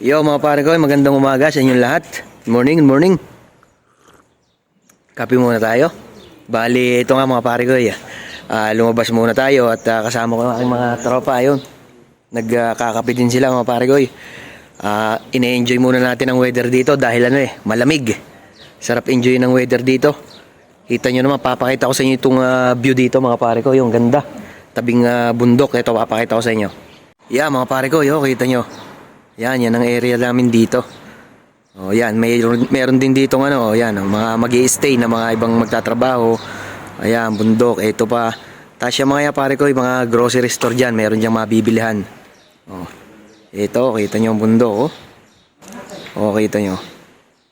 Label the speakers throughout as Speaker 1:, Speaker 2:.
Speaker 1: Yo mga pare ko, magandang umaga sa inyong lahat. Good morning, good morning. Kape muna tayo. Bali, ito nga mga pare ko. ah, lumabas muna tayo at ah, kasama ko ang mga tropa. Ayun. Nagkakape din sila mga pare ko. Ah, ine-enjoy muna natin ang weather dito dahil ano eh, malamig. Sarap enjoy ng weather dito. Kita nyo naman, papakita ko sa inyo itong ah, view dito mga pare ko. Yung ganda. Tabing ah, bundok. Ito, papakita ko sa inyo. Yeah, mga pare ko, yo, kita nyo. Yan, yan ang area namin dito. Oh, yan, mayroon meron din dito ano, oh, yan, ang mga magi-stay na mga ibang magtatrabaho. Ayan, bundok, ito pa. Tapos yung mga yan, pare ko, yung mga grocery store diyan, meron diyang mabibilihan. Oh. Ito, kita niyo ang bundok, oh. Oh, kita niyo.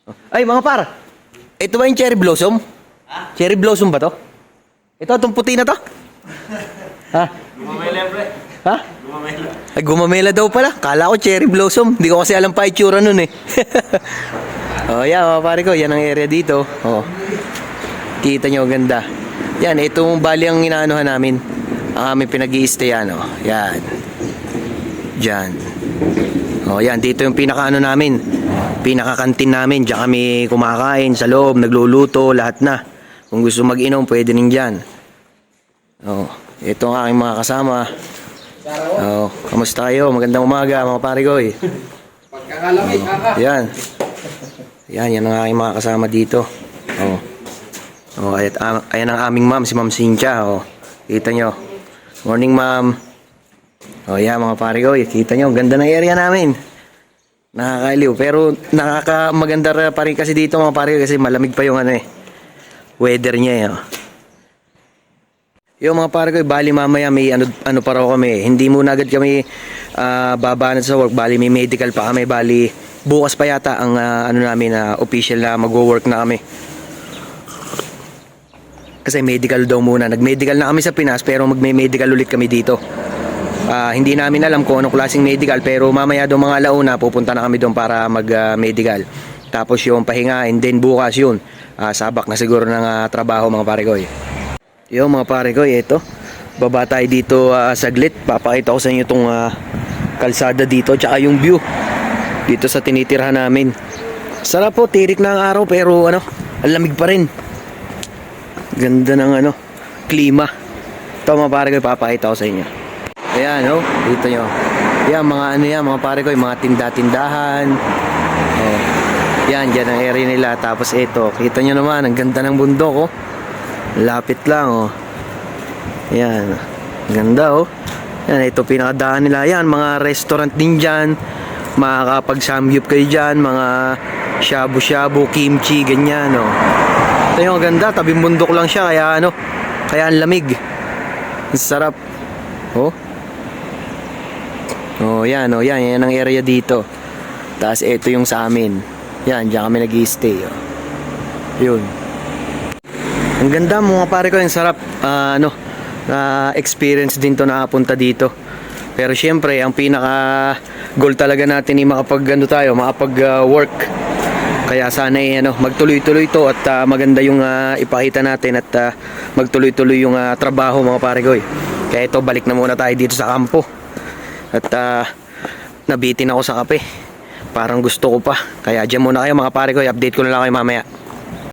Speaker 1: Oh. Ay, mga par. Ito ba yung cherry blossom? Cherry blossom ba to? Ito, itong puti na to? ha?
Speaker 2: Gumamela, pre.
Speaker 1: Ha?
Speaker 2: Gumamela.
Speaker 1: Ay, gumamela daw pala. Kala ko cherry blossom. Hindi ko kasi alam pa itsura nun eh. oh, yan mga pare ko. Yan ang area dito. Oh. Kita nyo, ganda. Yan, itong bali ang inaanohan namin. Ang aming pinag i ano. Yan. Diyan. Oh, yan. Dito yung pinakaano namin. Pinakakantin namin. Diyan kami kumakain sa loob, nagluluto, lahat na. Kung gusto mag-inom, pwede rin dyan. Oh, ito ang aking mga kasama. Oh, kamusta kayo? Magandang umaga mga pare ko eh.
Speaker 2: Pagkakalamig, kaka.
Speaker 1: Yan. Yan, yan ang aking mga kasama dito. Oh. Oh, ayat, am, ayan ang aming ma'am, si Ma'am Cynthia. Oh. Kita nyo. Morning, ma'am. Oh, yan mga pare ko. eh. Kita nyo, ganda ng area namin. Nakakailiw. Pero nakakamaganda pa rin kasi dito mga pare ko kasi malamig pa yung ano eh. Weather niya eh. Oh. Yung mga pare ko, bali mamaya may ano, ano pa raw kami. Hindi muna agad kami ah, babanat sa work. Bali may medical pa kami. Bali bukas pa yata ang ah, ano namin na official na magwo-work na kami. Kasi medical daw muna. Nag-medical na kami sa Pinas pero magme-medical ulit kami dito. Ah, hindi namin alam kung anong klaseng medical pero mamaya daw mga alauna pupunta na kami doon para mag-medical. Tapos yung pahinga and then bukas yun. ah, sabak na siguro ng ah, trabaho mga pare ko eh. Yo mga pare ko, ito. Baba tayo dito ah, saglit. Papakita ko sa inyo itong ah, kalsada dito tsaka yung view dito sa tinitirhan namin. Sarap po, tirik na ang araw pero ano, ang pa rin. Ganda ng ano, klima. Ito mga pare ko, papakita ko sa inyo. Ayan, oh, dito nyo. Yan, mga ano yan, mga pare ko, mga tinda-tindahan. Oh. Yan, dyan ang area nila. Tapos ito, kita nyo naman, ang ganda ng bundok, oh. Lapit lang, oh. Yan. Ganda, oh. Yan, ito pinakadaan nila. Yan, mga restaurant din dyan. Makakapag-samgyup kayo dyan. Mga shabu-shabu, kimchi, ganyan, oh. Ito yung ganda. Tabing bundok lang siya. Kaya ano, kaya ang lamig. Ang sarap. Oh. Oh, yan, oh, yan. Yan ang area dito. Tapos ito yung sa amin. Yan, diyan kami nag stay oh. Yun. Ang ganda mga pare ko, ang sarap ah, ano, na experience din to na punta dito. Pero syempre, ang pinaka goal talaga natin ay makapag ano tayo, makapag ah, work. Kaya sana ay ano, magtuloy-tuloy to at ah, maganda yung ah, ipakita natin at ah, magtuloy-tuloy yung ah, trabaho mga pare ko. eh. Kaya ito, balik na muna tayo dito sa kampo. At ah, nabitin ako sa kape. Parang gusto ko pa. Kaya dyan muna kayo mga pare ko, i-update ko na lang kayo mamaya.